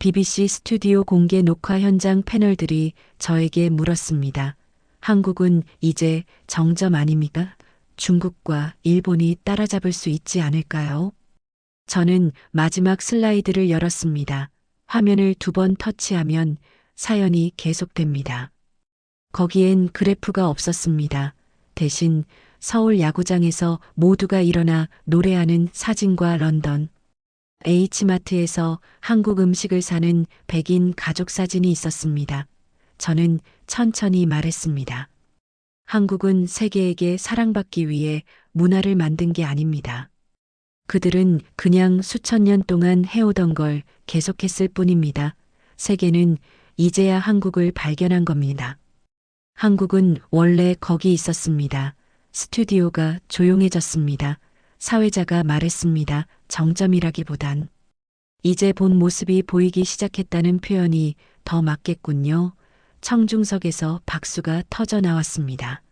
BBC 스튜디오 공개 녹화 현장 패널들이 저에게 물었습니다. 한국은 이제 정점 아닙니까? 중국과 일본이 따라잡을 수 있지 않을까요? 저는 마지막 슬라이드를 열었습니다. 화면을 두 번 터치하면 사연이 계속됩니다. 거기엔 그래프가 없었습니다. 대신 서울 야구장에서 모두가 일어나 노래하는 사진과 런던, H마트에서 한국 음식을 사는 백인 가족 사진이 있었습니다. 저는 천천히 말했습니다. 한국은 세계에게 사랑받기 위해 문화를 만든 게 아닙니다. 그들은 그냥 수천 년 동안 해오던 걸 계속했을 뿐입니다. 세계는 이제야 한국을 발견한 겁니다. 한국은 원래 거기 있었습니다. 스튜디오가 조용해졌습니다. 사회자가 말했습니다. 정점이라기보단. 이제 본 모습이 보이기 시작했다는 표현이 더 맞겠군요. 청중석에서 박수가 터져 나왔습니다.